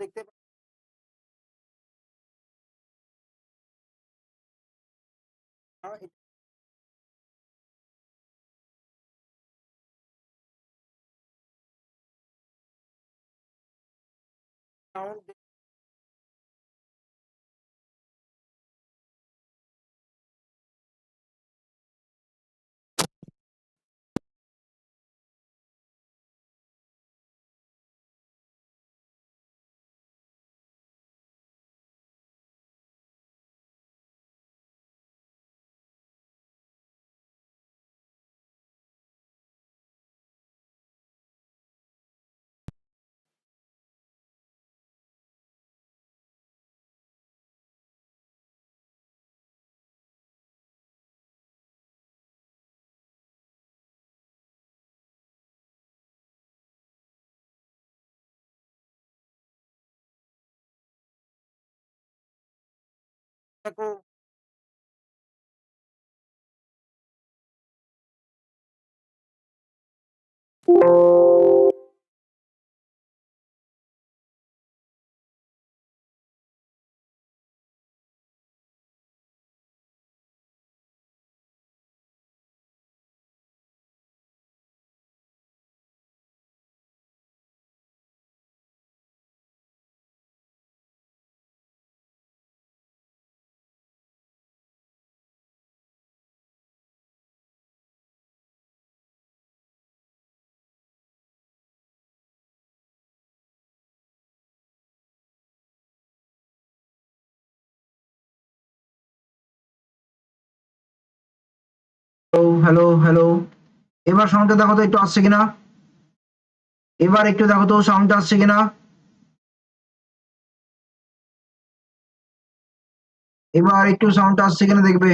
দেখতে found sound দেখো hello hello এবার সাউন্ডটা দেখো তো, একটু আসছে কিনা? এবার একটু দেখো তো সাউন্ডটা আসছে কিনা? এবার একটু সাউন্ডটা আসছে কিনা দেখবে?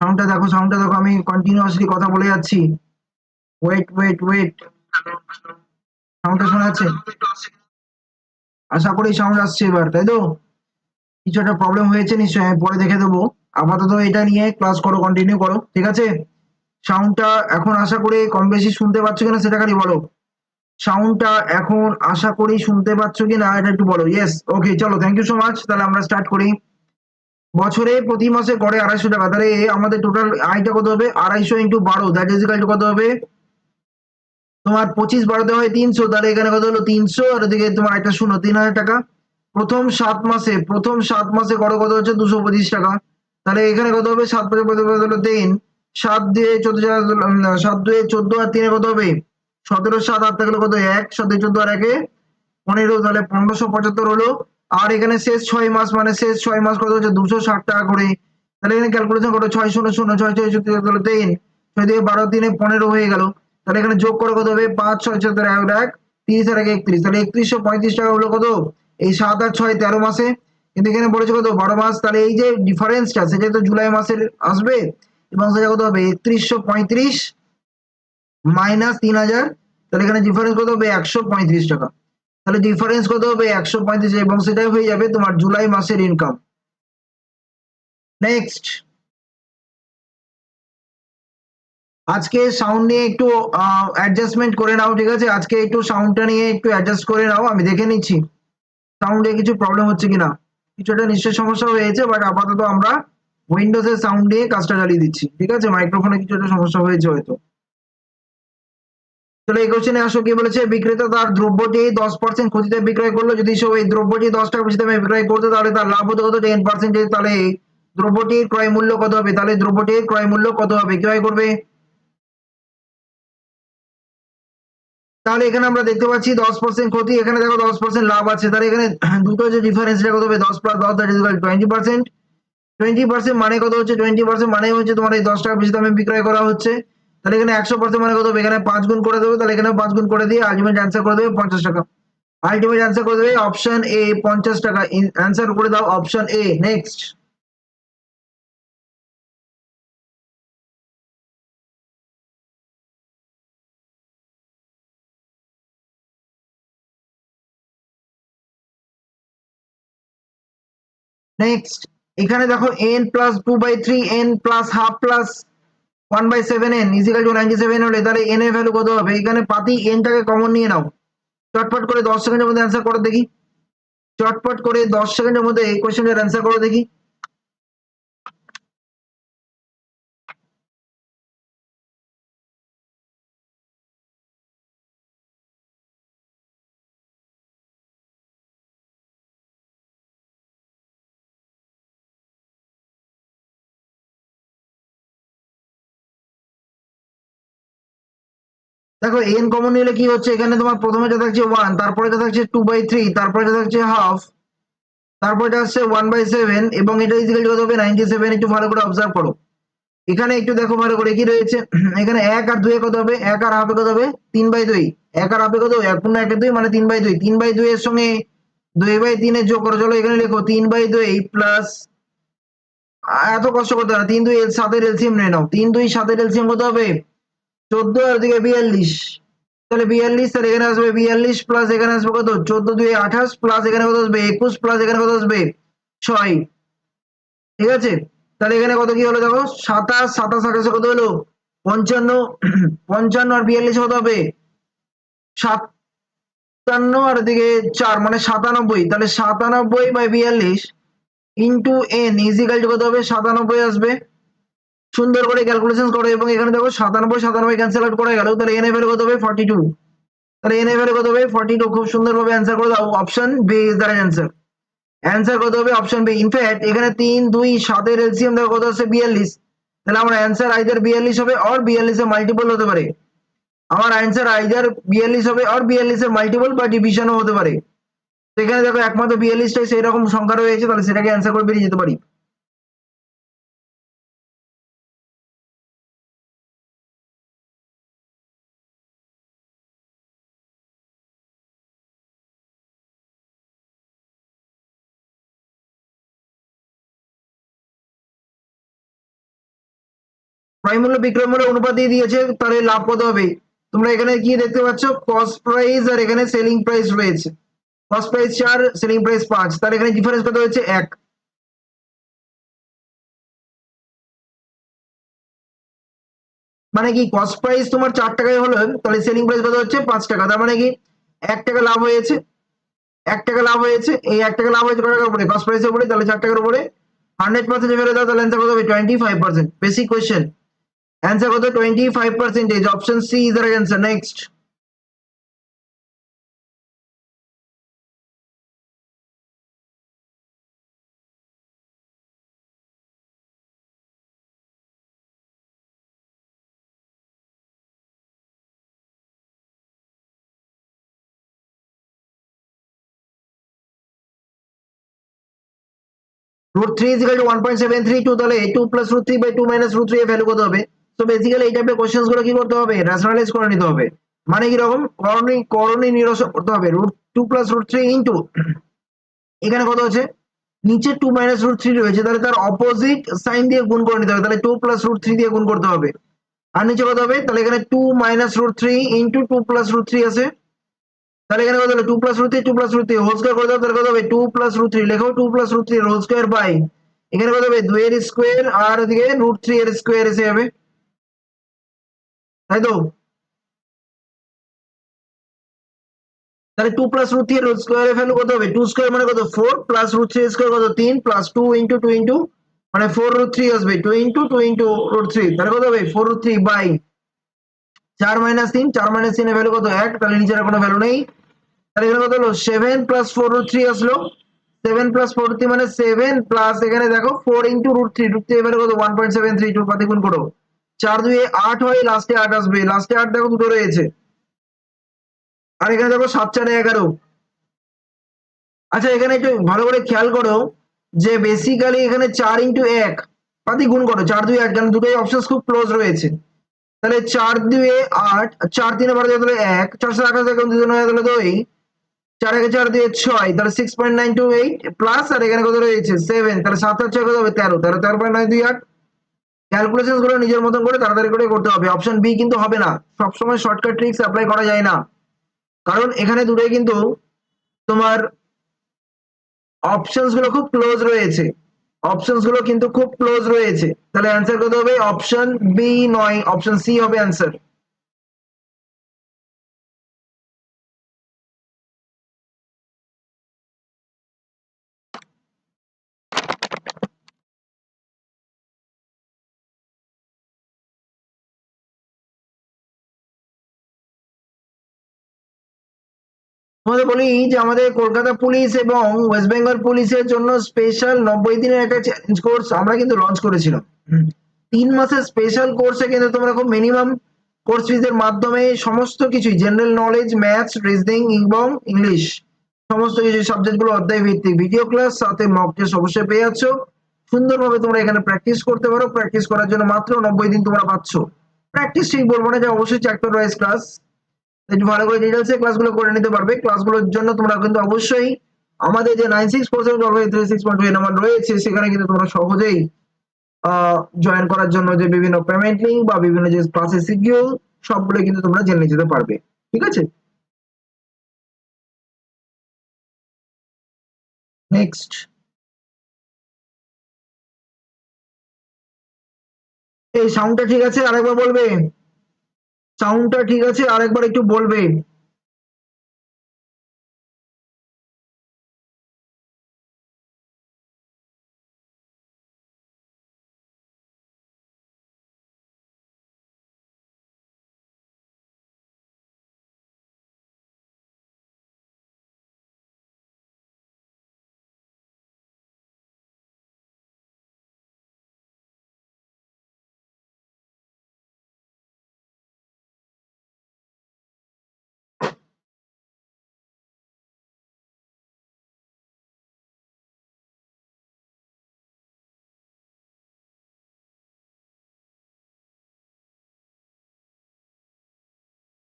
সাউন্ডটা দেখো সাউন্ডটা দেখো, আমি কন্টিনিউয়াসলি কথা বলে যাচ্ছি। ওয়েট ওয়েট ওয়েট সাউন্ডটা শোনা যাচ্ছে? আশা করি সাউন্ড আসছে এবার, তাই তো? কিছু একটা প্রবলেম হয়েছে নিশ্চয়ই পরে দেখে দেবো। আপাতত এটা নিয়ে ক্লাস করো কন্টিনিউ করো, ঠিক আছে? সাউন্ডটা এখন আশা করি কম বেশি শুনতে পাচ্ছ কিনা সেটা খালি বলো। সাউন্ডটা এখন আশা করি শুনতে পাচ্ছ কিনা এটা একটু বলো। ইয়েস ওকে চলো থ্যাংক ইউ সো মাচ তাহলে আমরা স্টার্ট করি। বছরে প্রতি মাসে করে আড়াইশো টাকা। তাহলে আমাদের টোটাল আয়টা কত হবে? আড়াইশো ইন্টু বারো দ্যাট ইজ ইকাল টু কত হবে? তোমার পঁচিশ বারোতে হয় তিনশো, তাহলে এখানে কত হলো? তিনশো, আর এদিকে তোমার একটা শূন্য, তিন হাজার টাকা। প্রথম সাত মাসে, প্রথম সাত মাসে করো কত হচ্ছে? দুশো পঁচিশ টাকা। তাহলে এখানে কত হবে? সাত পাঁচে হলো? তিন। সাত দিয়ে চোদ্দ সাত দুয়ে চোদ্দ আর তিনে কত হবে? সতেরো, সাত, আট থাকলে কত? এক। সাত চোদ্দ আর একে পনেরো, তাহলে পনেরোশো পঁচাত্তর হলো। আর এখানে শেষ ছয় মাস মানে শেষ ছয় মাস কত হচ্ছে? দুশো ষাট টাকা করে। তাহলে এখানে ক্যালকুলেশন করো, ছয় শূন্য শূন্য, ছয় ছয় চোদ্দ হলো তিন। ছয় দিয়ে বারো, তিনে পনেরো হয়ে গেল। তাহলে এখানে যোগ করে কত হবে? পাঁচ, ছয় এক এক তিরিশ আর এক একত্রিশ। তাহলে একত্রিশশো পঁয়ত্রিশ টাকা হলো কত? এই সাত আর ছয় তেরো মাসে। কিন্তু এখানে বলেছে কত? বারো মাস, তাহলে এই যে ডিফারেন্সটা সেটা তো জুলাই মাসের আসবে, এবং সেটা কত হবে? একত্রিশশো পঁয়ত্রিশ মাইনাস তিন হাজার, তাহলে এখানে ডিফারেন্স কত হবে? একশো পঁয়ত্রিশ টাকা। তাহলে ডিফারেন্স কত হবে? একশো পঁয়ত্রিশ, এবং সেটাই হয়ে যাবে তোমার জুলাই মাসের ইনকাম নেক্সট আজকে সাউন্ড নিয়ে একটু অ্যাডজাস্টমেন্ট করে নাও, ঠিক আছে? আজকে একটু সাউন্ডটা নিয়ে একটু অ্যাডজাস্ট করে নাও, আমি দেখে নিচ্ছি। সাউন্ডে কিছু প্রবলেম হচ্ছে কিনা? কিছুটা নিশ্চয় সমস্যা হয়েছে বাট আপাতত আমরা উইন্ডোজের সাউন্ড দিয়ে কাজটা চালিয়ে দিচ্ছি। ঠিক আছে? মাইক্রোফোনে কিছু একটা সমস্যা হয়েছে হয়তো। তাহলে এই কোশ্চেনে আসো, কি বলেছে, বিক্রেতা তার দ্রব্যটি দশ পার্সেন্ট ক্ষতিতে বিক্রয় করল। যদি সে ওই দ্রব্যটি দশ টাকা বেশি দামে বিক্রয় করতো, তাহলে তার লাভ হতো কত? টেন পার্সেন্ট তাহলে দ্রব্যটির ক্রয় মূল্য কত হবে? তাহলে দ্রব্যটির ক্রয় মূল্য কত হবে? কীভাবে করবে? তাহলে এখানে আমরা দেখতে পাচ্ছি দশ পার্সেন্ট ক্ষতি, এখানে দেখো দশ পার্সেন্ট লাভ আছে। তাহলে এখানে দুটো যে ডিফারেন্সটা কত হবে? দশ প্লাস দশ that is twenty percent twenty percent মানে কত হচ্ছে? টোয়েন্টি পার্সেন্ট মানে হচ্ছে তোমার এই দশ টাকা বেশি দামে বিক্রয় করা হচ্ছে। তাহলে এখানে একশো পার্সেন্ট মানে কত হবে? এখানে পাঁচ গুণ করে দেবে। তাহলে এখানে পাঁচ গুণ করে দিয়ে আলটিমেট অ্যান্সার করে দেবে পঞ্চাশ টাকা। আলটিমেট অ্যান্সার করে দেবে অপশন এ পঞ্চাশ টাকা। অ্যান্সার করে দাও অপশন এ নেক্সট নেক্সট এখানে দেখো N plus two by three N plus half plus one by seven N equal to ninety seven হলে তাহলে এন এর ভ্যালু কত হবে? এখানে পাতি এনটাকে কমন নিয়ে নাও। চটপট করে দশ সেকেন্ডের মধ্যে অ্যান্সার করে দেখি। চটপট করে দশ সেকেন্ডের মধ্যে এই কোয়েশ্চেনটার অ্যান্সার করে দেখি। দেখো এন কমন নিলে কি হচ্ছে? এখানে তোমার প্রথমে যা থাকছে ওয়ান তারপরে যা থাকছে টু বাই থ্রি তারপরে যা থাকছে হাফ তারপরে যা আসছে ওয়ান বাই সেভেন এবং এটা ইজিক্যাল কত হবে? নাইনটি সেভেন একটু ভালো করে অবজার্ভ করো। এখানে একটু দেখো ভালো করে কি রয়েছে? এখানে এক আর দুয়ে কত হবে? এক আর হাফে কত হবে? তিন বাই দুই। এক আর হাফে কত এক পূর্ণ একের দুই মানে তিন বাই দুই। তিন বাই দুই এর সঙ্গে দুই বাই তিনের যোগ করো। চলো এখানে লেখো, তিন বাই দুই প্লাস এত কষ্ট করতে হবে তিন দুই সাতের এলসিএম নিয়ে নাও। তিন দুই, সাতের এলসিএম কত হবে? চোদ্দ আর দিকে বিয়াল্লিশ। তাহলে বিয়াল্লিশ, তাহলে এখানে আসবে বিয়াল্লিশ প্লাস এখানে আসবে কত? চোদ্দ দুই আঠাশ প্লাস এখানে কত আসবে? একুশ প্লাস এখানে কত আসবে? ছয়। ঠিক আছে? তাহলে এখানে কত কি হলো দেখো? সাতাশ সাতাশ আঠাশে কত হলো? পঞ্চান্ন। পঞ্চান্ন আর বিয়াল্লিশ কত হবে? সাতান্ন আর দিকে চার মানে সাতানব্বই। তাহলে সাতানব্বই বাই বিয়াল্লিশ ইন্টু এন ইজিক্যাল কত হবে? সাতানব্বই আসবে। সুন্দর করে ক্যালকুলেশন করো এবং এখানে দেখো সাতানব্বই সাতানব্বই ক্যান্সেল আউট করে গেল। তাহলে এন এর কত হবে? ফর্টি টু তাহলে এন এর কত হবে? ফর্টি টু খুব সুন্দরভাবে অ্যান্সার করে দাও। Option B is the answer answer কত হবে? অপশন বি ইনফ্যাক্ট এখানে তিন, দুই, সাতের এলসিএম দেখো কত হচ্ছে বিয়াল্লিশ। তাহলে আমার অ্যান্সার আইদার বিয়াল্লিশ হবে অর বিয়াল্লিশের মাল্টিপল হতে পারে। আমার অ্যান্সার আইদার বিয়াল্লিশ হবে অর বিয়াল্লিশের মাল্টিপল বা ডিভিশনও হতে পারে। তো এখানে দেখো একমাত্র বিয়াল্লিশটাই সেই রকম সংখ্যা রয়েছে, তাহলে সেটাকে অ্যান্সার করে বেরিয়ে যেতে পারি। প্রাইম মূল্য বিক্রয় মূল্য অনুপাত দিয়ে দিয়েছে, তাহলে লাভ কত হবে? তোমরা এখানে কি দেখতে পাচ্ছ কস্ট প্রাইস আর এখানে সেলিং প্রাইস রয়েছে। কস্ট প্রাইস চার সেলিং প্রাইস পাঁচ তাহলে এখানে ডিফারেন্স কত হচ্ছে এক। মানে কি কস্ট প্রাইস তোমার চার টাকায় হলো, তাহলে সেলিং প্রাইস কত হচ্ছে? পাঁচ টাকা, তার মানে কি, এক টাকা লাভ হয়েছে, এক টাকা লাভ হয়েছে, এই এক টাকা লাভ হয়েছে কত টাকার উপরে? কস্ট প্রাইসের উপরে, তাহলে চার টাকার উপরে। হান্ড্রেড পার্সেন্ট ফেরত দাও, তাহলে অ্যান্সার কত হবে? Twenty five percent basic question answer কত twenty five percentage option C is the answer next root 3 is equal to 1.732 তাহলে 2 plus root 3 by 2 minus root 3 এর ভ্যালু কত হবে? তো বেসিক্যালি এই টাইপের কোশ্চেন্সগুলো কি করতে হবে? রেশনালাইজ করে নিতে হবে। মানে কি রকম? করণী করণী নিরসন করতে হবে। Root 2 plus root 3 into এখানে কত আছে নিচে 2 minus root 3 রয়েছে। তাহলে তার অপোজিট সাইন দিয়ে গুণ করে নিতে হবে। তাহলে 2 plus root 3 দিয়ে গুণ করতে হবে। আর নিচে কত হবে? তাহলে এখানে 2 minus root 3 into 2 plus root 3 আছে। তাহলে এখানে কত হলো? Two plus root three two plus root three whole square করে দাও। তাহলে কত হবে? টু প্লাস রুট থ্রি লেখো two plus root three whole square by এখানে কত হবে? দুই এর স্কোয়ার আর এদিকে রুট থ্রি এর স্কোয়ার এসে যাবে। তাই তো তাহলে two plus root three root square এর ভ্যালু কত হবে? টু স্কোয়ার মানে কত? Four plus root three square কত? তিন plus two into two into মানে ফোর রুট থ্রি আসবে। Two into two into root three তাহলে কত হবে? ফোর রুট থ্রি বাই চার মাইনাস তিন, চার মাইনাস তিনের ভ্যালু কত? এক, তাহলে নিচের কোনো ভ্যালু নেই। তাহলে এখানে কত হলো? Seven plus four root three আসলো। সেভেন প্লাস ফোর থ্রি মানে সেভেন প্লাস এখানে দেখো four into root three root three এবারে কত? One point seven three two পাতি গুণ করো। চার দুই আট হয় লাস্টে আট আসবে। লাস্টে আট দেখো দুটো রয়েছে। আর এখানে দেখো সাত চারে এগারো। আচ্ছা এখানে একটু ভালো করে খেয়াল করো যে বেসিক্যালি এখানে চার ইন্টু এক পাতি গুণ করো। চার দুই আট, কারণ দুটোই অপশন খুব ক্লোজ রয়েছে। তাহলে চার দুয়ে আট, চার তিনে বারো তাহলে এক চারশো আঠাশ এখন দুজন হয়ে দুই। চার একে চার দিয়ে ছয়, তাহলে six point nine two eight plus আর এখানে কত রয়েছে? সেভেন তাহলে সাত আর ছয় কত হবে? তেরো। তেরো তেরো পয়েন্ট নয় দুই আট ক্যালকুলেশনগুলো নিজের মতন করে তাড়াতাড়ি করে করতে হবে। অপশন বি কিন্তু হবে না। সবসময় শর্টকাট ট্রিক্স অ্যাপ্লাই করা যায় না। কারণ এখানে দুটোই কিন্তু তোমার অপশনসগুলো খুব ক্লোজ রয়েছে। অপশনসগুলো কিন্তু খুব ক্লোজ রয়েছে। তাহলে অ্যান্সার কত হবে? অপশন বি নয় অপশন সি হবে অ্যান্সার তোমাদের বলি যে আমাদের কলকাতা পুলিশ এবং ওয়েস্ট বেঙ্গল পুলিশের জন্য স্পেশাল নব্বই দিনের একটা চ্যালেঞ্জ কোর্স আমরা কিন্তু লঞ্চ করেছিলাম। তিন মাসের স্পেশাল কোর্সে কিন্তু তোমরা খুব মিনিমাম কোর্স ফিজের মাধ্যমে সমস্ত কিছুই জেনারেল নলেজ ম্যাথস রিজনিং এবং ইংলিশ সমস্ত কিছু সাবজেক্টগুলো অধ্যায় ভিত্তিক ভিডিও ক্লাস সাথে মক টেস্ট অবশ্যই পেয়ে যাচ্ছ। সুন্দরভাবে তোমরা এখানে প্র্যাকটিস করতে পারো। প্র্যাকটিস করার জন্য মাত্র নব্বই দিন তোমরা পাচ্ছ। প্র্যাকটিস ঠিক বলব না যে অবশ্যই চ্যাপ্টার ওয়াইজ ক্লাস একটু ভালো করে ডিটেলসে ক্লাসগুলো করে নিতে পারবে। ক্লাসগুলোর জন্য তোমরা কিন্তু অবশ্যই আমাদের যে nine six four seven three six point number রয়েছে, সেখানে কিন্তু তোমরা সহজেই জয়েন করার জন্য যে বিভিন্ন পেমেন্ট লিঙ্ক বা বিভিন্ন যে ক্লাসের শিডিউল সবগুলো কিন্তু তোমরা জেনে যেতে পারবে। ঠিক আছে? নেক্সট এই সাউন্ডটা ঠিক আছে? আরেকবার বলবে? সাউন্ডটা ঠিক আছে আরেকবার একটু বলবে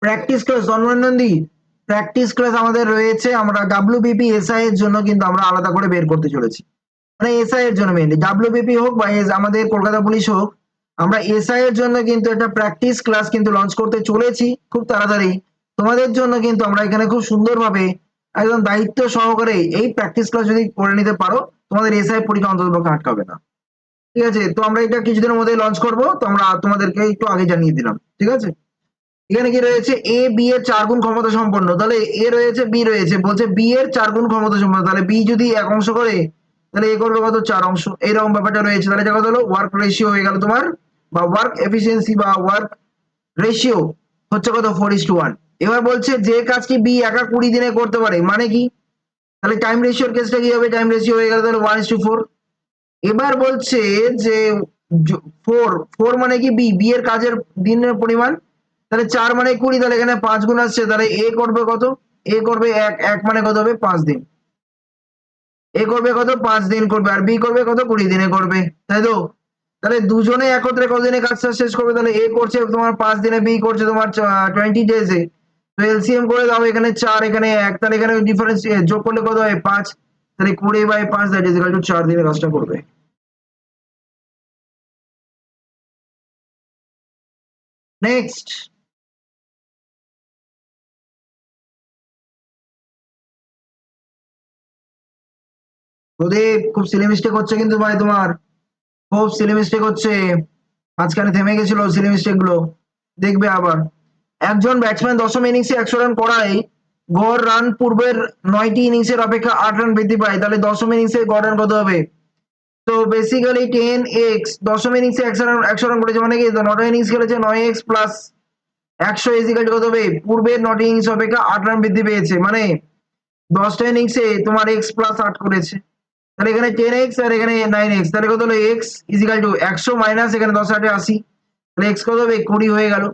প্র্যাকটিস ক্লাস জন্মনন্দী প্র্যাকটিস ক্লাস আমাদের রয়েছে, আমরা ডাব্লিউ ডাব্লিউবিপি এসআই এর জন্য কিন্তু আমরা আলাদা করে বের করতে চলেছি। মানে এসআই এর জন্য মেনলি ডাব্লিউবিপি হোক বা আমাদের কলকাতা পুলিশ হোক, আমরা এসআই এর জন্য কিন্তু একটা প্র্যাকটিস ক্লাস কিন্তু লঞ্চ করতে চলেছি, খুব তাড়াতাড়ি। তোমাদের জন্য কিন্তু আমরা এখানে খুব সুন্দরভাবে একদম দায়িত্ব সহকারে এই প্র্যাকটিস ক্লাস যদি করে নিতে পারো, তোমাদের এসআই পরীক্ষা অন্তত আটকাবে না। ঠিক আছে? তো আমরা এটা কিছুদিনের মধ্যে লঞ্চ করব, তো আমরা তোমাদেরকে একটু আগে জানিয়ে দিলাম। ঠিক আছে? এখানে কি রয়েছে? এ বি এর চার গুণ ক্ষমতা সম্পন্ন। তাহলে এ রয়েছে বি রয়েছে। বলছে বি এর চার গুণ ক্ষমতা সম্পন্ন। তাহলে বি যদি এক অংশ করে, তাহলে এ করবে কত? চার অংশ। এইরকম ব্যাপারটা রয়েছে। তাহলে কত হলো ওয়ার্ক রেশিও হয়ে গেল তোমার, বা ওয়ার্ক এফিসিয়েন্সি বা ওয়ার্ক রেশিও হচ্ছে কত? ফোর ইস টু ওয়ান এবার বলছে যে কাজটি বি একা কুড়ি দিনে করতে পারে মানে কি? তাহলে টাইম রেশিওর কেসটা কি হবে? টাইম রেশিও হয়ে গেল তাহলে ওয়ান ইস টু ফোর এবার বলছে যে ফোর ফোর মানে কি বি বি এর কাজের দিনের পরিমাণ। তাহলে চার মানে কুড়ি, তাহলে এখানে পাঁচ গুণ আসছে, তাহলে এ করবে কত? এ করবে এক এক মানে কত হবে? পাঁচ দিন। এ করবে কত? পাঁচ দিন করবে, আর বি করবে কত? কুড়ি দিনে করবে, তাই তো? তাহলে দুজনে একত্রে কতদিনে কাজটা শেষ করবে? তাহলে এ করছে, তোমার পাঁচ দিনে বি করছে, তোমার টোয়েন্টি ডেজে তো এলসিএম করে দাও, এখানে চার, এখানে এক, তাহলে এখানে ডিফারেন্স যোগ করলে কত হয়? পাঁচ। তাহলে কুড়ি বাই পাঁচ দ্যাট ইজ টু চার দিনে কাজটা করবে। নেক্সট প্রদীপ, খুব সিলি মিস্টেক হচ্ছে কিন্তু ভাই তোমার। খুব সিলি মিস্টেক হচ্ছে। মাঝখানে থেমে গেছিল সিলি মিস্টেকগুলো। দেখবে আবার। একজন ব্যাটসম্যান দশম ইনিংসে একশো রান করায়, গড় রান পূর্বের নয়টি ইনিংসের অপেক্ষা আট রান বৃদ্ধি পায়। তাহলে দশম ইনিংসে গড় রান কত হবে? তো বেসিক্যালি টেন এক্স দশম ইনিংসে একশো রান একশো রান করেছে মানে কি? নটা ইনিংস খেলেছে, নয় এক্স প্লাস একশো ইজিক্যাল কত হবে? পূর্বের নটি ইনিংস অপেক্ষা আট রান বৃদ্ধি পেয়েছে। মানে দশটা ইনিংসে তোমার এক্স প্লাস আট করেছে। তাহলে এখানে টেন এক্স আর এখানে নাইন এক্স তাহলে কত হলো এক্স ইজিক্যাল টু একশো মাইনাস এখানে দশ আটে আশি, তাহলে এক্স কত হবে? কুড়ি হয়ে গেল।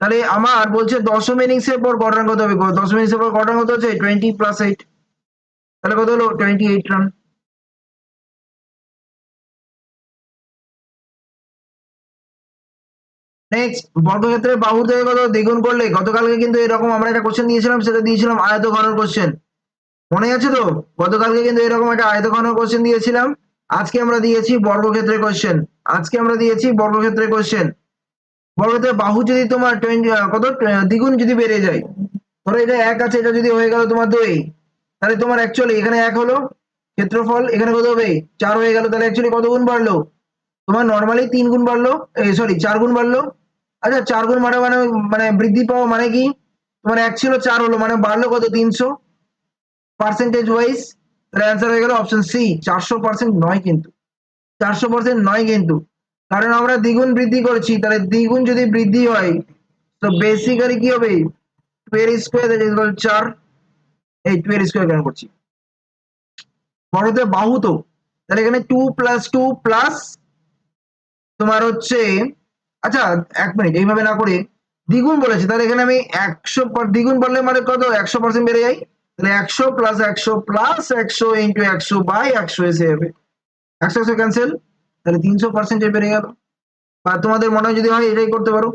তাহলে আমার বলছে দশম ইনিংস এর পর গড় রান কত হবে? দশম ইনিংস এর পর গড় রান কত হচ্ছে? টোয়েন্টি প্লাস এইট তাহলে কত হলো? টোয়েন্টি এইট রান নেক্সট বর্গক্ষেত্রের বাহুর থেকে কত? দ্বিগুণ করলে গতকালকে কিন্তু এরকম আমরা একটা কোশ্চেন দিয়েছিলাম, সেটা দিয়েছিলাম আয়ত ঘনের কোশ্চেন মনে আছে তো? গতকালকে কিন্তু এরকম একটা আয়ত ঘনের কোশ্চেন দিয়েছিলাম। আজকে আমরা দিয়েছি বর্গক্ষেত্রের কোশ্চেন আজকে আমরা দিয়েছি বর্গক্ষেত্রের কোশ্চেন বর্গক্ষেত্রের বাহু যদি তোমার টোয়েন্টি কত? দ্বিগুণ যদি বেড়ে যায়, ধরো এটা এক আছে, এটা যদি হয়ে গেল তোমার দুই, তাহলে তোমার অ্যাকচুয়ালি এখানে এক হলো ক্ষেত্রফল, এখানে কত হবে? চার হয়ে গেল, তাহলে অ্যাকচুয়ালি কত গুণ বাড়লো? তোমার নর্মালি তিন গুণ বাড়লো সরি চার গুণ বাড়লো। আচ্ছা চার গুণ মানে মানে বৃদ্ধি পাওয়া মানে কি? তোমার এক ছিল, চার হলো মানে বাড়লো কত? তিনশো। পার্সেন্টেজ ওয়াইজ তাহলে অ্যান্সার হয়ে গেল অপশন সি চারশো পার্সেন্ট নয় কিন্তু। চারশো পার্সেন্ট নয় কিন্তু। কারণ আমরা দ্বিগুণ বৃদ্ধি করছি, তাহলে দ্বিগুণ যদি বৃদ্ধি হয়, তো বেসিক্যালি কি হবে? টুয়ের স্কোয়ার চার, এই টুয়ের স্কোয়ার কেন করছি। বড়তে বাহু তো তাহলে এখানে টু প্লাস টু প্লাস তোমার হচ্ছে আচ্ছা এক মিনিট এইভাবে না করে দ্বিগুণ বলেছে, তাহলে এখানে আমি একশো, দ্বিগুণ বললে মানে কত? একশো পার্সেন্ট বেড়ে যায়। তাহলে একশো প্লাস একশো প্লাস একশো ইন্টু একশো বাই একশো এসে যাবে। একশো একশো ক্যান্সেল তাহলে তিনশো পার্সেন্টে বেড়ে গেল। বা তোমাদের মনে হয় যদি হয়, এটাই করতে পারো।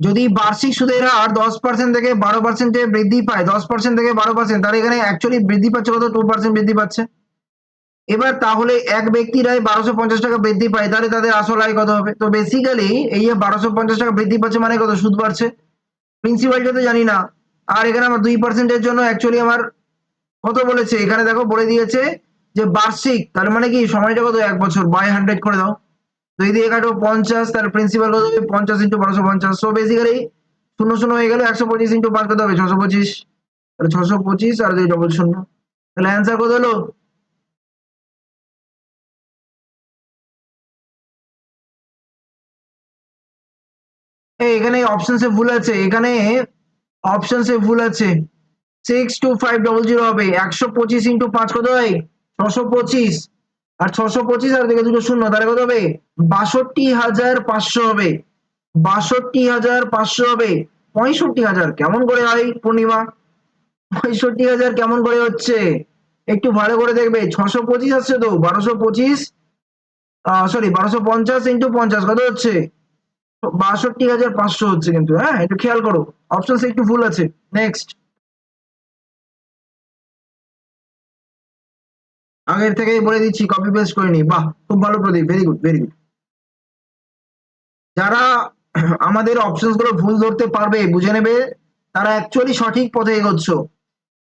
যদি বার্ষিক সুদের হার দশ পার্সেন্ট থেকে বারো পার্সেন্টে বৃদ্ধি পায়, দশ পার্সেন্ট থেকে বারো পার্সেন্ট তাহলে এখানে অ্যাকচুয়ালি বৃদ্ধি পাচ্ছে কত? টু পার্সেন্ট বৃদ্ধি পাচ্ছে। এবার তাহলে এক ব্যক্তির আয় বারোশো পঞ্চাশ টাকা বৃদ্ধি পায়, তাহলে তাদের আসল আয় কত হবে? তো বেসিক্যালি এই বারোশো পঞ্চাশ টাকা বৃদ্ধি পাচ্ছে মানে কত? সুদ বাড়ছে। প্রিন্সিপালটা তো জানি না। আর এখানে আমার দুই পার্সেন্টের জন্য অ্যাকচুয়ালি আমার কত বলেছে? এখানে দেখো বলে দিয়েছে যে বার্ষিক, তার মানে কি? সময়টা কত? এক বছর। বাই হান্ড্রেড করে দাও। তো দিয়ে কাটো পঞ্চাশ, তার প্রিন্সিপাল কত হবে পঞ্চাশ ইন্টু বারোশো পঞ্চাশ। সো বেসিক্যালি শূন্য শূন্য হয়ে গেলে একশো পঁচিশ ইন্টু পাঁচ কত হবে, ছশো পঁচিশ। তাহলে ছশো পঁচিশ আর দুই ডবল শূন্য। তাহলে অ্যান্সার কত হলো? এখানে অপশনসে ভুল আছে। এখানে অপশনসে ভুল আছে। Six two five double zero হবে। একশো পঁচিশ ইন্টু পাঁচ কত হয়? ছশো পঁচিশ। আর ছশো পঁচিশ আর দিকে দুটো শূন্য, তাহলে কত হবে? বাষট্টি হাজার পাঁচশো হবে। বাষট্টি হাজার পাঁচশো হবে। পঁয়ষট্টি হাজার, কেমন করে হয় পূর্ণিমা? পঁয়ষট্টি হাজার কেমন করে হচ্ছে? একটু ভালো করে দেখবে। ছশো পঁচিশ আসছে তো, বারোশো পঁচিশ সরি বারোশো পঞ্চাশ ইন্টু পঞ্চাশ, কত হচ্ছে? বাষট্টি হাজার পাঁচশো হচ্ছে কিন্তু হ্যাঁ একটু খেয়াল করো। অপশন একটু ভুল আছে। নেক্সট আগের থেকেই বলে দিচ্ছি কপি পেস্ট করে নি। বাহ, খুব ভালো Pradip very good very good যারা আমাদের অপশনসগুলো ভুল ধরতে পারবে, বুঝে নেবে, তারা অ্যাকচুয়ালি সঠিক পথে এগোচ্ছ।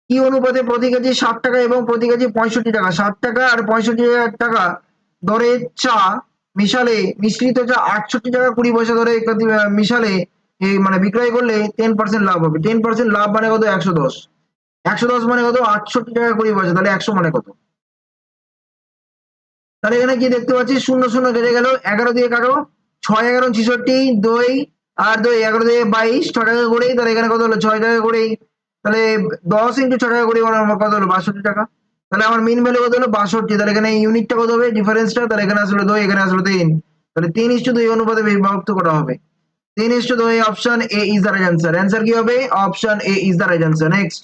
কি অনুপাতে প্রতি কেজি ষাট টাকা এবং প্রতি কেজি পঁয়ষট্টি টাকা? ষাট টাকা আর পঁয়ষট্টি টাকা দরে চা মিশালে, মিশ্রিত চা আটষট্টি টাকা কুড়ি পয়সা ধরে মিশালে মানে বিক্রয় করলে টেন পার্সেন্ট লাভ হবে। টেন পার্সেন্ট লাভ মানে কত? একশো দশ। একশো দশ মানে কত? আটষট্টি টাকা কুড়ি পয়সা, তাহলে একশো মানে কত? তাহলে এখানে কি দেখতে পাচ্ছি শূন্য শূন্য কেটে গেল। এগারো দিয়ে কাটো, ছয়, এগারো, ছিষট্টি, দই আর দই, এগারো দিয়ে বাইশ ছ টাকা করেই তাহলে এখানে কত হলো? ছয় টাকা করেই তাহলে দশ ইন্টু ছ টাকা করে আমার কত হলো? বাষট্টি টাকা। তাহলে আমার মিন ভ্যালু কত হলো? বাষট্টি। তাহলে এখানে ইউনিটটা কত হবে? ডিফারেন্সটা তাহলে এখানে আসলো দই, এখানে আসলো তিন। তাহলে তিন ইস্টু দুই অনুপাতে বিভক্ত করা হবে? তিন ইস্টু দুই option A is the right answer answer কি হবে? Option A is the right answer next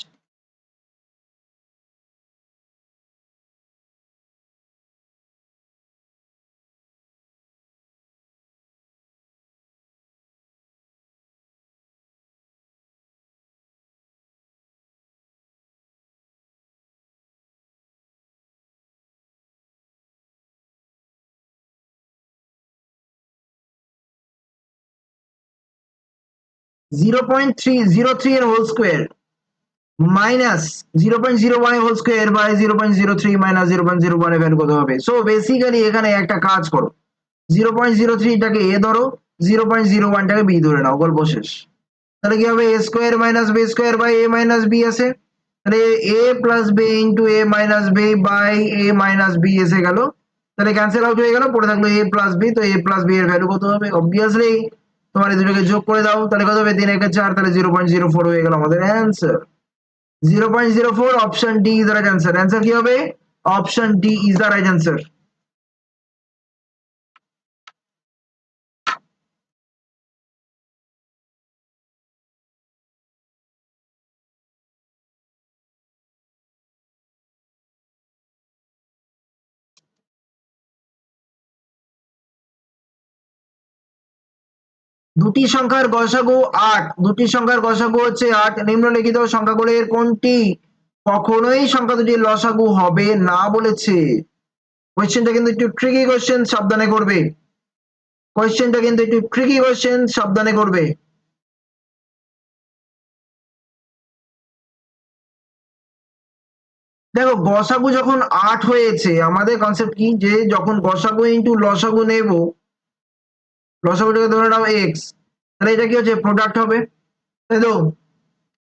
zero point three zero three এর whole square minus zero point zero one whole square by zero point zero three minus zero point zero one value কত হবে? So basically এখানে একটা কাজ করো। Zero point zero থ্রিটাকে A ধরো zero point zero ওয়ানটাকে বি ধরে নাও, গল্প শেষ। তাহলে কি হবে? A square minus B square by A minus B আছে। তাহলে A plus B into A minus B by A minus B এসে গেল। তাহলে ক্যান্সেল আউট হয়ে গেল, পড়ে থাকল এ প্লাস বি তো এ প্লাস বি এর ভ্যালু কত হবে? অবভিয়াসলি তোমার এই দুটোকে যোগ করে দাও, তাহলে কত হবে? তিন একে চার, তাহলে জিরো পয়েন্ট জিরো ফোর হয়ে গেল আমাদের answer zero point zero four option D is right answer answer কি হবে? Option D is the right answer দুটি সংখ্যার গসাগু আট। দুটি সংখ্যার গসাগু হচ্ছে আট। নিম্নলিখিত সংখ্যাগুলির কোনটি? কখনোই সংখ্যা দুটির লসাগু হবে না বলেছে। কোয়েশ্চেনটা কিন্তু একটু ট্রিকি কোয়েশ্চেন সাবধানে করবে। কোয়েশ্চেনটা কিন্তু একটু ট্রিকি কোয়েশ্চেন সাবধানে করবে। দেখো, গসাগু যখন আট হয়েছে, আমাদের কনসেপ্ট কি? যে যখন গসাগু ইন্টু লসাগু নেব লসাগুটাকে ধরে নাও এক্স তাহলে এটা কি হচ্ছে? প্রোডাক্ট হবে। তাই তো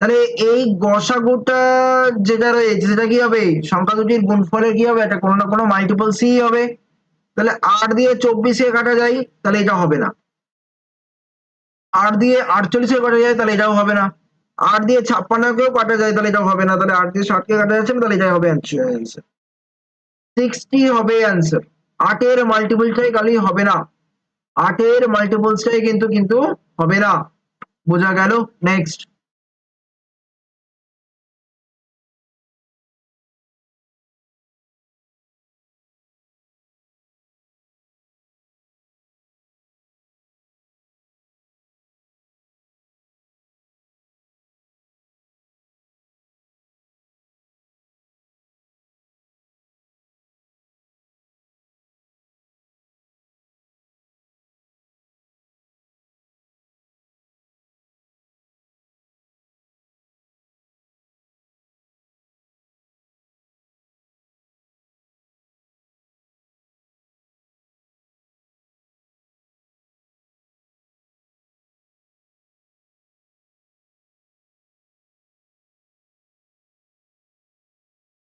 তাহলে এই গসাগুটা যেটা রয়েছে সেটা কি হবে? সংখ্যা দুটির গুণফলের কি হবে? একটা কোনো না কোনো মাল্টিপল সি হবে। তাহলে আট দিয়ে চব্বিশে কাটা যায় তাহলে এটা হবে না। আট দিয়ে আটচল্লিশে কাটা যায় তাহলে এটাও হবে না। আট দিয়ে ছাপ্পান্নকেও কাটা যায় তাহলে এটাও হবে না। তাহলে আট দিয়ে ষাটকে কাটা যাচ্ছে না তাহলে এটাই হবে সিক্সটি হবে অ্যান্সার আটের মাল্টিপলটাই খালি হবে না। আটের মাল্টিপলসটাই কিন্তু কিন্তু হবে না। বোঝা গেল? নেক্সট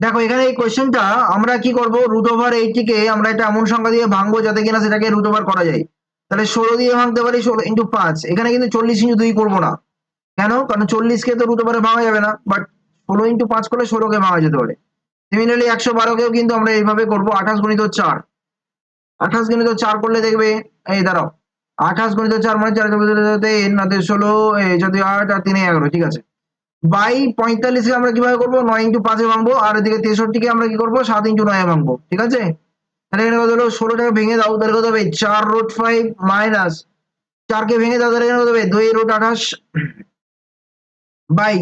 দেখো, এখানে এই কোয়েশ্চেনটা আমরা কি করব? রুট ওভার এইটিকে আমরা এটা এমন সংখ্যা দিয়ে ভাঙবো যাতে কিনা সেটাকে রুট ওভার করা যায়। তাহলে ষোলো দিয়ে ভাঙতে পারি ষোলো ইন্টু পাঁচ। এখানে কিন্তু চল্লিশ ইন্টু দুই করব না। কেন? কারণ চল্লিশকে তো রুট ওভারে ভাঙা যাবে না। বাট ষোলো ইন্টু পাঁচ করলে ষোলোকে ভাঙা যেতে পারে। সিমিলারলি একশো বারোকেও কিন্তু আমরা এইভাবে করব। আঠাশ গণিত চার। আঠাশ গণিত চার করলে দেখবে, এই দাঁড়াও। আঠাশ গণিত চার মানে চার ষোলো যদি আট, আর তিনে এগারো, ঠিক আছে। বাই পঁয়তাল্লিশকে আমরা কীভাবে করব? নয় ইন্টু পাঁচে ভাঙবো। আর এদিকে তেষট্টিকে আমরা কি করব? সাত ইন্টু নয় ভাঙবো। ঠিক আছে? তাহলে এখানে কত হলো? ষোলোটাকে ভেঙে দাও, তাহলে কত হবে? চার রোড ফাইভ মাইনাস চারকে ভেঙে দাও, তাহলে এখানে কত হবে? দুই রুট আঠাশ বাই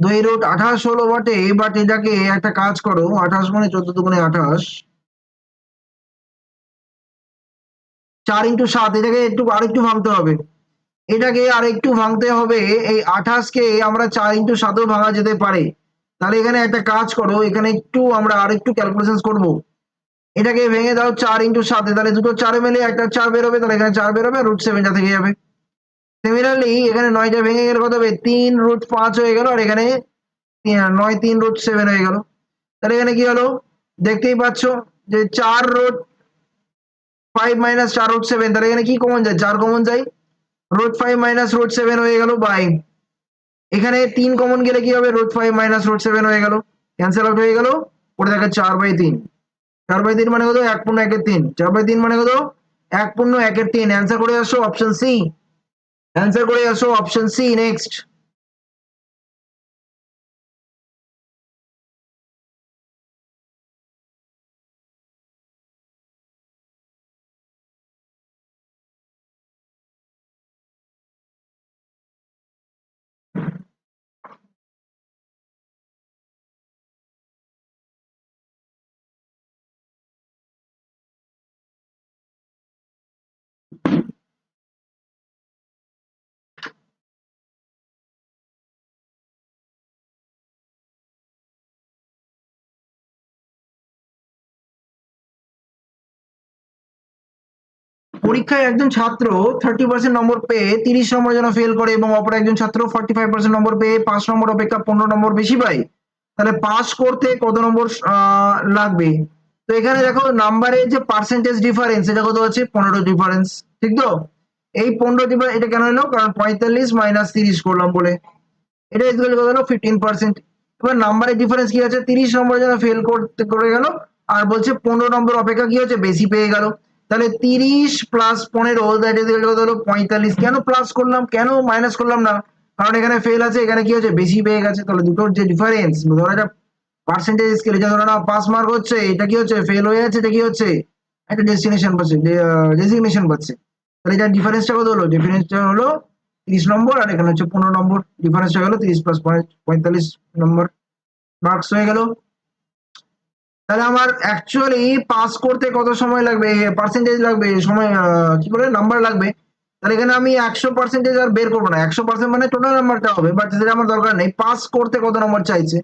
দুই রোড আঠাশ হলো বটে। বাট এটাকে একটা কাজ করো। আঠাশ মানে চোদ্দ দুগুণে আঠাশ। চার ইন্টু সাত, এটাকে একটু আরেকটু ভাঙতে হবে। এটাকে আর একটু ভাঙতে হবে। এই আঠাশকে আমরা চার ইন্টু সাতেও ভাঙা যেতে পারে। তাহলে এখানে একটা কাজ করো, এখানে একটু আমরা আর একটু ক্যালকুলেশন করব। এটাকে ভেঙে দাও চার ইন্টু সাতে, তাহলে দুটো চার মেলে একটা চার বেরোবে, তাহলে এখানে চার বেরোবে রুট সেভেনটা থেকে যাবে। সিমিলারলি এখানে নয়টা ভেঙে গেলে কত হবে? তিন রুট পাঁচ হয়ে গেল, আর এখানে নয়, তিন রুট সেভেন হয়ে গেল। তাহলে এখানে কি হলো? দেখতেই পাচ্ছ যে চার রুট ফাইভ মাইনাস চার রুট সেভেন তাহলে এখানে কি কমন যায়? চার কমন যায়। Root five minus root seven হয়ে গেল বাই এখানে তিন কমন গেলে কি হবে? Root five minus root seven হয়ে গেল। ক্যান্সেল আউট হয়ে গেল। পরে দেখা চার বাই তিন। চার বাই তিন মানে কত? এক পূর্ণ একের তিন। চার বাই তিন মানে কত? এক পূর্ণ একের তিন। অ্যান্সার করে আসো অপশন সি অ্যান্সার করে আসো অপশন সি নেক্সট পরীক্ষায় একজন ছাত্র থার্টি পার্সেন্ট নম্বর পেয়ে তিরিশ নম্বর যেন ফেল করে এবং অপর একজন ছাত্র ফর্টি ফাইভ পার্সেন্ট নম্বর পেয়ে পাঁচ নম্বর অপেক্ষা পনেরো নম্বর বেশি পায়, তাহলে পাস করতে কত নম্বর লাগবে? তো এখানে দেখো নাম্বারের যে পার্সেন্টেজ ডিফারেন্স এটা কত আছে পনেরো ডিফারেন্স ঠিক তো? এই পনেরো ডিফারেন্স এটা কেন হলো কারণ পঁয়তাল্লিশ মাইনাস তিরিশ করলাম বলে। এটা কত হলো ফিফটিন পার্সেন্ট এবার নাম্বারের ডিফারেন্স কি আছে? তিরিশ নম্বর যেন ফেল করতে, করে গেল, আর বলছে পনেরো নম্বর অপেক্ষা কি হচ্ছে? বেশি পেয়ে গেল। তাহলে তিরিশ প্লাস পনেরো হলো পঁয়তাল্লিশ। কেন প্লাস করলাম? কেন মাইনাস করলাম না? কারণ এখানে ফেল আছে, এখানে কি হচ্ছে বেশি পেয়ে গেছে। তাহলে দুটোর যে ডিফারেন্স ধরো এটা পার্সেন্টেজ স্কেল এটা ধরো না পাস মার্ক হচ্ছে, এটা কি হচ্ছে? ফেল হয়ে যাচ্ছে, এটা কি হচ্ছে? একটা ডেস্টিনেশন পাচ্ছে ডেসিগনেশন পাচ্ছে। তাহলে এটার ডিফারেন্সটা কত হলো? ডিফারেন্সটা হলো তিরিশ নম্বর, আর এখানে হচ্ছে পনেরো নম্বর। ডিফারেন্স হয়ে গেল তিরিশ প্লাস পঁয়তাল্লিশ নম্বর। মার্কস হয়ে গেল। তাহলে আমার অ্যাকচুয়ালি পাস করতে কত সময় লাগবে? পার্সেন্টেজ লাগবে? সময় কি বলে? নাম্বার লাগবে? তাহলে এখানে আমি একশো পার্সেন্টেজ আর বের করব না। একশো পার্সেন্ট মানে টোটাল নাম্বারটা হবে বাট সেটা আমার দরকার নেই। পাস করতে কত নম্বর চাইছে?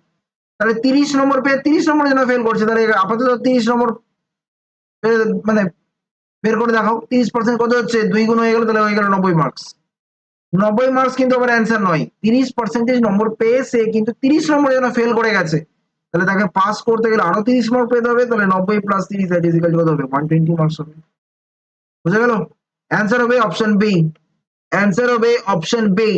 তাহলে তিরিশ নম্বর পেয়ে, তিরিশ নম্বর যেন ফেল করছে, তাহলে আপাতত তিরিশ নম্বর মানে বের করে দেখাও। তিরিশ পার্সেন্ট কত হচ্ছে? দুই গুণ হয়ে গেল, তাহলে হয়ে গেল নব্বই মার্কস নব্বই মার্কস কিন্তু আবার অ্যান্সার নয়। তিরিশ পার্সেন্টেজ নম্বর পেয়ে সে কিন্তু তিরিশ নম্বর যেন ফেল করে গেছে। তাহলে তাকে পাস করতে গেলে আরও তিরিশ মার্ক পেতে হবে, তাহলে নব্বই প্লাস তিরিশ দ্যাট ইজ কত হবে? ওয়ান টোয়েন্টি মার্কস হবে। বুঝে গেল? অ্যান্সার হবে অপশন বি অ্যান্সার হবে অপশন বি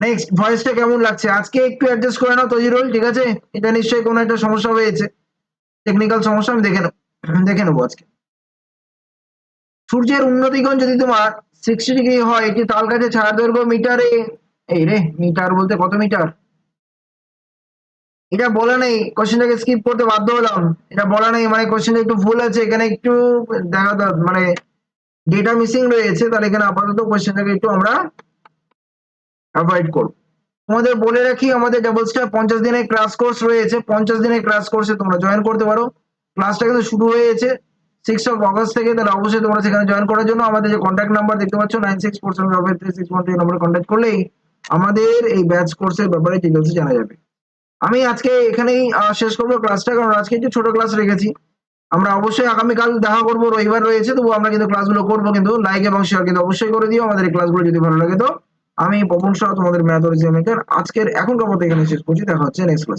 নেক্সট ভয়েসটা কেমন লাগছে? আজকে একটু অ্যাডজাস্ট করে নাও তজিরুল, ঠিক আছে? এটা নিশ্চয়ই কোনো একটা সমস্যা হয়েছে। টেকনিক্যাল সমস্যা, আমি দেখে নেব। দেখে নেব আজকে। সূর্যের উন্নতিকোণ যদি তোমার সিক্সটি ডিগ্রি হয়, একটি তাল গাছে ছায়া দৈর্ঘ্য মিটারে, এই রে, মিটার বলতে কত মিটার? এটা বলা নেই কোশ্চেনটাকে স্কিপ করতে বাধ্য হলাম। এটা বলা নেই মানে কোশ্চেনটা একটু ভুল আছে, এখানে একটু দেখা দর- মানে ডেটা মিসিং রয়েছে, তাহলে এখানে আপাতত কোশ্চেনটাকে একটু আমরা অ্যাভয়েড করব। তোমাদের বলে রাখি, আমাদের ডাবল স্টার পঞ্চাশ দিনের ক্লাস কোর্স রয়েছে, পঞ্চাশ দিনের ক্লাস কোর্সে তোমরা জয়েন করতে পারো। ক্লাসটা কিন্তু শুরু হয়েছে সিক্স অফ অগস্ট থেকে, তাহলে অবশ্যই তোমরা সেখানে জয়েন করার জন্য আমাদের যে কন্ট্যাক্ট নাম্বার দেখতে পাচ্ছ nine six four seven three six one two নম্বরে কন্ট্যাক্ট করলেই আমাদের এই ব্যাচ কোর্সের ব্যাপারে ডিটেলস জানা যাবে। আমি আজকে এখানেই শেষ করব ক্লাসটা কারণ আজকে একটু ছোট ক্লাস রেখেছি। আমরা অবশ্যই আগামীকাল দেখা করব, রবিবার রয়েছে, তবু আমরা কিন্তু ক্লাসগুলো করব কিন্তু লাইক এবং শেয়ার কিন্তু অবশ্যই করে দিও, আমাদের এই ক্লাসগুলো যদি ভালো লাগে তো। আমি পবন সহ তোমাদের ম্যাথ অরিজিনাল আজকের এখনকার মতো এখানে শেষ করছি, দেখা হচ্ছে নেক্সট ক্লাস